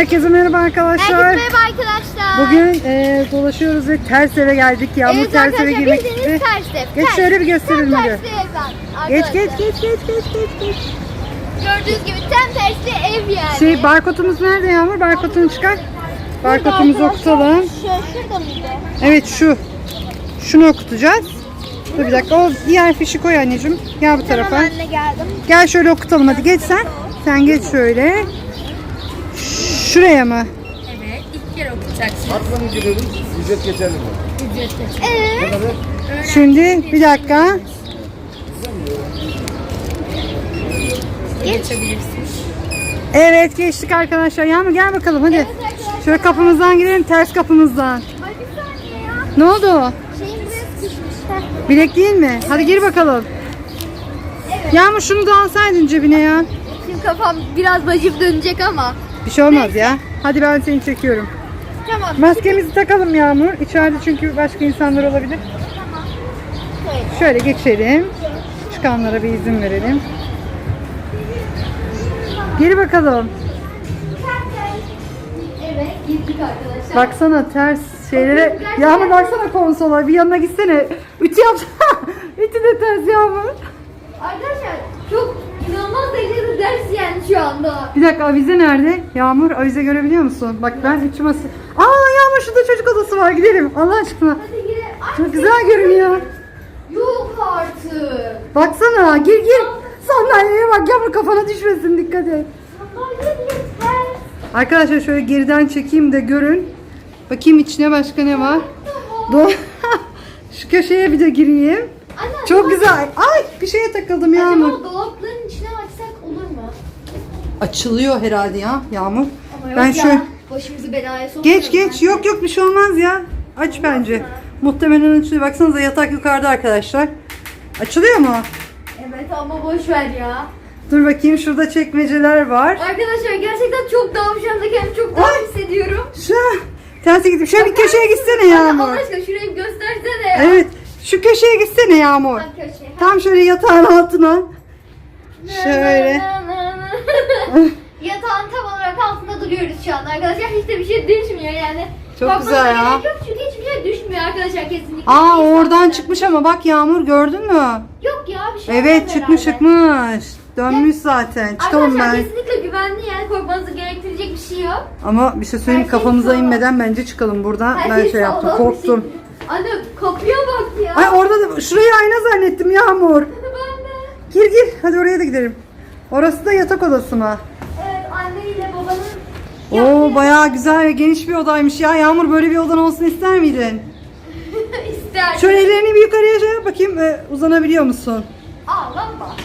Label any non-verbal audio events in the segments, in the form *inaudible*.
Herkese merhaba arkadaşlar. Herkese merhaba arkadaşlar. Bugün e, dolaşıyoruz ve ters eve geldik. Yağmur evet, ters eve girmek istedi. Geç ters. şöyle bir gösterelim evden Geç geç geç geç geç geç geç. Gördüğünüz gibi tam tersi ev yani. Şey barkodumuz nerede Yağmur? Barkodunu çıkar. Barkodumuzu okutalım. Şu, şurada mıydı? Evet şu. Şunu okutacağız. Dur bir dakika. O diğer fişi koy anneciğim. Gel bu tarafa. Tamam anne geldim. Gel şöyle okutalım hadi geç sen. Sen geç şöyle. Şuraya mı? Evet, ilk kere okutacaksın. Hatla mı giriyoruz? Ücret geçerli mi? Evet. Ne kadar? Şimdi bir dakika. Geçebilirsin. Evet geçtik arkadaşlar. Yağmur gel bakalım hadi. Şöyle kapımızdan girelim ters kapımızdan. Ay bir saniye ya. Ne oldu? Şeyim biraz sıkışmış. Bilek değil mi? Hadi gir bakalım. Yağmur şunu da alsaydın cebine ya. Şimdi kafam biraz bacım dönecek ama. Bir şey olmaz ya. Hadi ben seni çekiyorum. Tamam. Maskemizi takalım Yağmur. İçeride çünkü başka insanlar olabilir. Şöyle. Şöyle geçelim. Çıkanlara bir izin verelim. Gir bakalım. Evet girdik arkadaşlar. Baksana ters şeylere. Yağmur baksana konsola. Bir yanına gitsene. Ütü yapsana. *laughs* Ütü de ters Yağmur. Arkadaşlar çok inanılmaz derecede ders yani şu anda. Bir dakika avize nerede? Yağmur avize görebiliyor musun? Bak ben ütü masa... Aa Yağmur şurada çocuk odası var gidelim. Allah aşkına. Hadi. Ay, Çok güzel görünüyor. Yok artık. Baksana gir gir. Sandalyeye bak Yağmur kafana düşmesin dikkat et. Sandalye yeter. Arkadaşlar şöyle geriden çekeyim de görün. Bakayım içine başka ne var. Do *laughs* Şu köşeye bir de gireyim. Anne, Çok güzel. Ay bir şeye takıldım Yağmur. Acaba dolapların içine açsak olur mu? Açılıyor herhalde ya Yağmur. Ama Ben yok ya, şöyle Başımızı belaya sokmayalım. geç geç yok yok bir şey olmaz ya. Aç bence. Muhtemelen açılıyor. Baksanıza yatak yukarıda arkadaşlar. Açılıyor mu? Evet ama boş ver ya. Dur bakayım şurada çekmeceler var. Arkadaşlar gerçekten çok anda kendimi çok dağılmış hissediyorum. Şu terse gidip şöyle bir köşeye gitsene Anne Yağmur. Allah aşkına şurayı bir göstersene ya. Evet. Şu köşeye gitsene Yağmur. Bak köşeye. Tam şöyle yatağın altına. Şöyle. *laughs* Yatağın tam olarak altında duruyoruz şu anda arkadaşlar. Hiç de bir şey düşmüyor yani. Çok Bakmanıza güzel ya. gerek Yok çünkü hiçbir şey düşmüyor arkadaşlar kesinlikle. Aa İyi oradan sağlıklı. çıkmış ama bak Yağmur gördün mü? Yok ya bir şey Evet olmaz çıkmış herhalde. çıkmış. Dönmüş zaten. Çıkalım Arkadaşlar ben. kesinlikle güvenli yani korkmanızı gerektirecek bir şey yok. Ama bir şey söyleyeyim Her şey kafamıza sağlam. inmeden bence çıkalım buradan. Her Ben şey şey yaptım sağlam bir korktum. şey. Anne kapıya bak ya. Ay orada da şurayı ayna zannettim Yağmur. *laughs* Ben de. Gir gir hadi oraya da gidelim. Orası da yatak odası mı? Evet anne ile babanın Oo bayağı güzel ve geniş bir odaymış ya. Yağmur böyle bir odan olsun ister miydin? *laughs* ister. Şöyle ellerini bir yukarıya şey yap bakayım e, uzanabiliyor musun? Ağlama.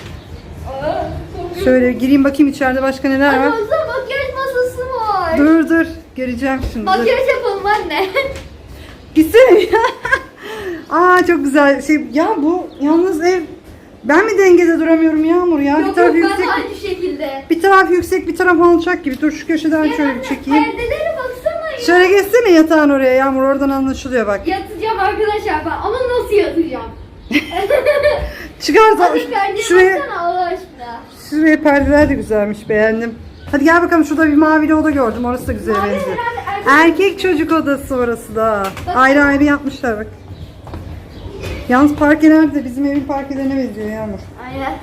Şöyle gireyim bakayım içeride başka neler var. baksana makyaj masası var. Dur dur göreceğim şimdi. dur. Makyaj yapalım anne. Gitsene ya. *laughs* Aa çok güzel. Şey ya bu yalnız ev ben mi dengede duramıyorum Yağmur ya? bir yok taraf yok ben yüksek. aynı şekilde. Bir taraf yüksek, bir taraf alçak gibi. Dur şu köşeden şöyle bir çekeyim. Perdelere baksana ya. Şöyle geçsene yatağın oraya Yağmur oradan anlaşılıyor bak. Yatacağım arkadaşlar ben ama nasıl yatacağım? *laughs* Çıkar da şuraya şuraya perdeler de güzelmiş beğendim. Hadi gel bakalım şurada bir mavili oda gördüm. Orası da güzel benziyor. erkek- Erkek çocuk odası orası da. Ayrı ayrı yapmışlar bak. Yalnız parkeler de bizim evin parkelerine benziyor Yağmur. Aynen.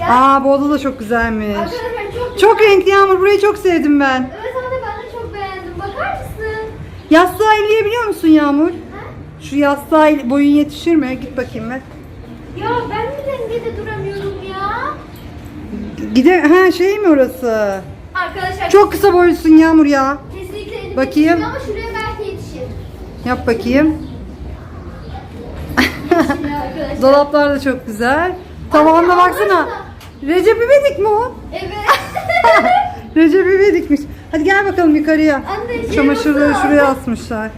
Ya, Aa bu oda da çok güzelmiş. arkadaşlar çok Çok renkli Yağmur. Burayı çok sevdim ben. Evet anne ben de çok beğendim. Bakar mısın? Yastığı elleyebiliyor musun Yağmur? Şu yastığa boyun yetişir mi? Git bakayım ben. Ya ben mi dengede duramıyorum ya? Gide ha şey mi orası? Arkadaşlar Çok kısa boylusun Yağmur ya. kesinlikle elim Bakayım. ama şuraya belki yetişir. Yap bakayım. Dolaplar da çok güzel. Tavanda Allah baksana. Recep İvedik mi o? Evet. *laughs* Recep İvedik'miş. Hadi gel bakalım yukarıya. Anne, şey Çamaşırları olsa- şuraya asmışlar.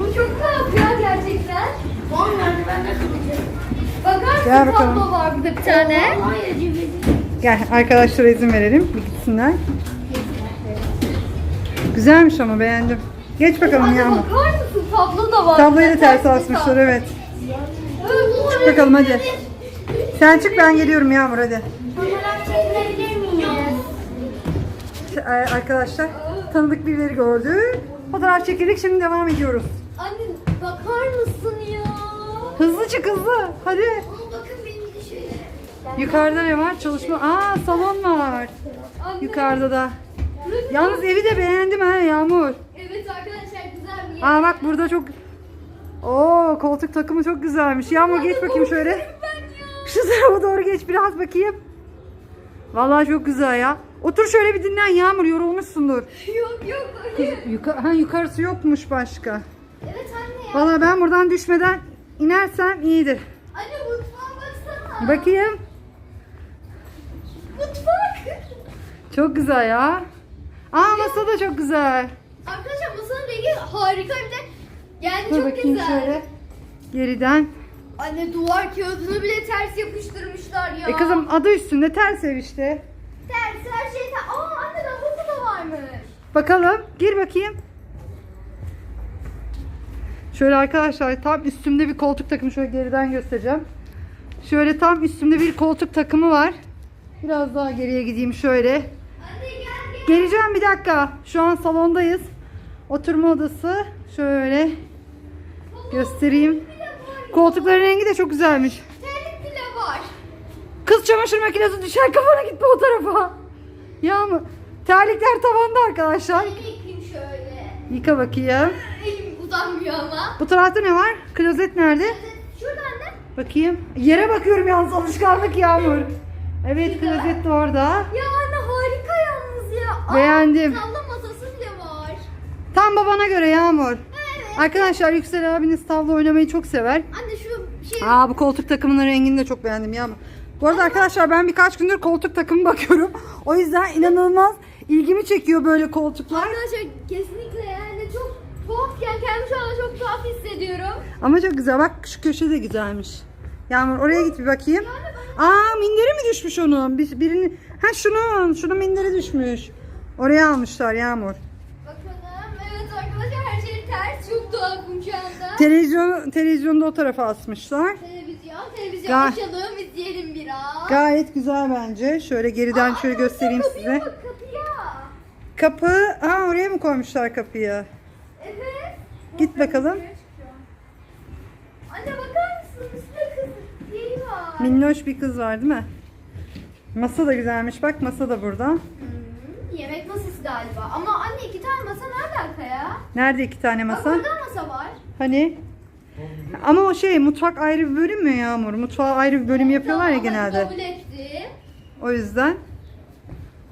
Bu çok tuhaf ya gerçekten. Vallahi ben de. Bakar Gel mısın bakalım. tablo var burada bir tane. Gel arkadaşlara izin verelim. Bir gitsinler. Güzelmiş ama beğendim. Geç bakalım Anne Yağmur. bakar mısın tablo da var. Tabloyu da ters asmışlar tablo. evet. Çık bakalım hadi. Sen çık ben geliyorum Yağmur hadi. Fotoğraf çekilebilir miyiz? Ee, Arkadaşlar tanıdık birileri gördük. Fotoğraf çekildik şimdi devam ediyoruz. Anne bakar mısın ya? Hızlı çık hızlı. Hadi. Aa, bakın benim de şöyle. Yukarıda ne var? Çalışma. Aa salon var. Anne. Yukarıda da. Yalnız evi de beğendim ha Yağmur. Evet arkadaşlar güzel bir yer. Aa bak burada çok... Oo koltuk takımı çok güzelmiş. Yağmur geç bakayım şöyle. Şu tarafa doğru geç biraz bakayım. Vallahi çok güzel ya. Otur şöyle bir dinlen Yağmur yorulmuşsundur. Yok yok hayır. Yuka ha, yukarısı yokmuş başka. Evet anne ya. Vallahi ben buradan düşmeden inersem iyidir. Anne mutfağa baksana. Bakayım. Mutfak. Çok güzel ya. Aa masa da çok güzel. Arkadaşlar masanın rengi harika bir de. Yani Dur çok bakayım güzel. şöyle. Geriden. Anne duvar kağıdını bile ters yapıştırmışlar ya. E kızım adı üstünde ters ev işte. Ters her şey ters. Aa anne lavabo da varmış. Bakalım. Gir bakayım. Şöyle arkadaşlar tam üstümde bir koltuk takımı şöyle geriden göstereceğim. Şöyle tam üstümde bir koltuk takımı var. Biraz daha geriye gideyim şöyle. Anne gel gel. Geleceğim bir dakika. Şu an salondayız. Oturma odası. Şöyle göstereyim. Koltukların rengi de çok güzelmiş. Terlik bile var. Kız çamaşır makinesi düşer kafana gitme o tarafa. Yağmur. Terlikler tavanda arkadaşlar. Elimi yıkayayım şöyle. Yıka bakayım. Elim uzanmıyor ama. Bu tarafta ne var? Klozet nerede? Şurada anne. Bakayım. Yere bakıyorum yalnız alışkanlık Yağmur. Evet klozet de orada. Ya anne harika yalnız ya. Aa, Beğendim. Tavla masası bile var. Tam babana göre Yağmur. Arkadaşlar Yüksel abiniz tavla oynamayı çok sever. Anne şu şey. Aa bu koltuk takımının rengini de çok beğendim Yağmur. Bu arada arkadaşlar ben birkaç gündür koltuk takımı *laughs* bakıyorum. O yüzden inanılmaz ilgimi çekiyor böyle koltuklar. Arkadaşlar kesinlikle yani çok tuhafken kendimi şu anda çok tuhaf hissediyorum. Ama çok güzel. Bak şu köşe de güzelmiş. Yağmur oraya git bir bakayım. Aa minderi mi düşmüş onun? Bir, birini... Ha şunun. Şunun minderi düşmüş. Oraya almışlar Yağmur. Bakalım. Evet arkadaşlar her şey ters. Çok tuhafım şu anda. Televizyon, televizyonu da o tarafa asmışlar. Televizyon. Televizyon Ga- açalım izleyelim biraz. Gayet güzel bence. Şöyle geriden Aa, şöyle göstereyim kapıya size. Bak, kapıya. Kapı. Aa oraya mı koymuşlar kapıyı? Evet. Git bakalım. Anne bakar mısın? Üstte kız yeri var. Minnoş bir kız var değil mi? Masa da güzelmiş. Bak masa da burada. Hmm, yemek masası galiba. Ama anne iki tane masa nerede arkaya? Nerede iki tane Bak masa? orada masa var. Hani? Ama o şey mutfak ayrı bir bölüm mü Yağmur? Mutfağa ayrı bir bölüm yapıyorlar ya genelde. Kabul etti. O yüzden.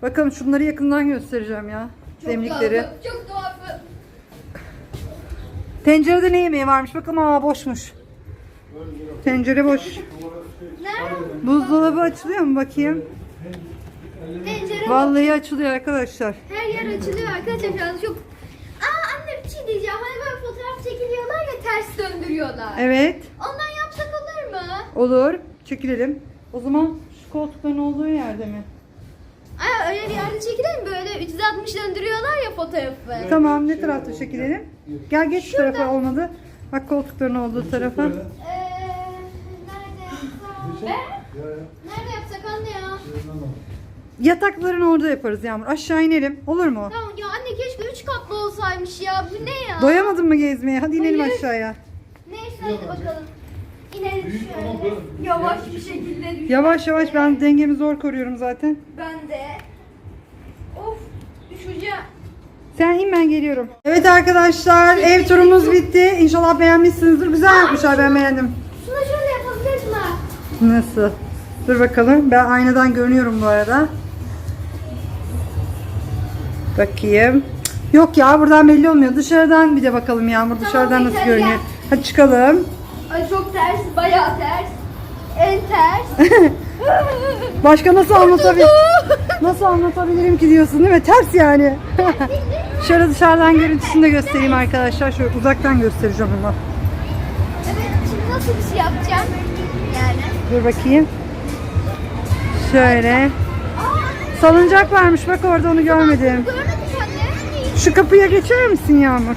Bakalım şunları yakından göstereceğim ya. Çok Demlikleri. tuhafım, Çok tuhafım. Tencerede ne yemeği varmış? Bakalım aa boşmuş. Tencere boş. Nerede? Buzdolabı açılıyor mu bakayım? Tencere. Vallahi açılıyor arkadaşlar. Her yer açılıyor arkadaşlar çok... Aa anne bir şey diyeceğim. Hani böyle fotoğraf çekiliyorlar ya ters döndürüyorlar. Evet. Ondan yapsak olur mu? Olur. Çekilelim. O zaman şu koltukların olduğu yerde mi? Ay öyle bir yerde çekilelim böyle 360 döndürüyorlar ya fotoğrafı. Tamam ne tarafta çekilelim? Gel geç şu tarafa olmadı. Bak koltukların olduğu tarafa. Eee nerede yapsak? Ne? Nerede yapsak anne ya? Yatakların orada yaparız Yağmur. Aşağı inelim. Olur mu? Tamam ya anne keşke 3 katlı olsaymış ya. Bu ne ya? Doyamadın mı gezmeye? Hadi inelim Hayır. aşağıya. Neyse hadi bakalım. İnelim şöyle. Yavaş bir şekilde düş. Yavaş yavaş ben dengemi zor koruyorum zaten. Ben de. Of düşeceğim. Sen in ben geliyorum. Evet arkadaşlar ev turumuz bitti. İnşallah beğenmişsinizdir. Güzel yapmışlar ben beğendim. Şuna şöyle yapabiliriz mi? Nasıl? Dur bakalım. Ben aynadan görünüyorum bu arada. Bakayım. Yok ya buradan belli olmuyor. Dışarıdan bir de bakalım Yağmur. Dışarıdan nasıl görünüyor. gel. Hadi çıkalım. Ay çok ters, bayağı ters. En ters. *laughs* Başka nasıl anlatabilirim? nasıl anlatabilirim ki diyorsun değil mi? Ters yani. *laughs* Şöyle dışarıdan görüntüsünü de göstereyim arkadaşlar. Şöyle uzaktan göstereceğim ama. evet şimdi nasıl bir şey yapacağım? Yani. Dur bakayım. Şöyle. Salıncak varmış bak orada onu görmedim. Şu kapıya geçer misin Yağmur?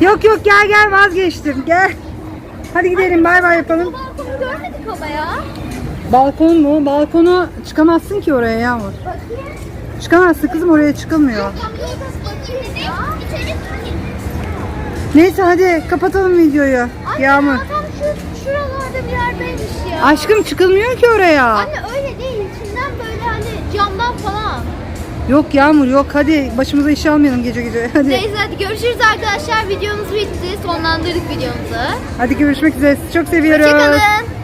Yok yok gel gel vazgeçtim gel. Hadi gidelim bay bay yapalım. Balkonu görmedik ama ya. Balkon mu? Balkona çıkamazsın ki oraya Yağmur. Çıkamazsın kızım oraya çıkılmıyor. Neyse hadi kapatalım videoyu. Yağmur. Şuralarda bir yerdeymiş ya. Aşkım çıkılmıyor ki oraya. Anne öyle değil. İçinden böyle hani camdan falan. Yok Yağmur yok hadi başımıza iş almayalım gece gece. *laughs* Hadi. Neyse hadi görüşürüz arkadaşlar. Videomuz bitti. Sonlandırdık videomuzu. Hadi görüşmek üzere. Sizi çok seviyoruz. Hoşçakalın.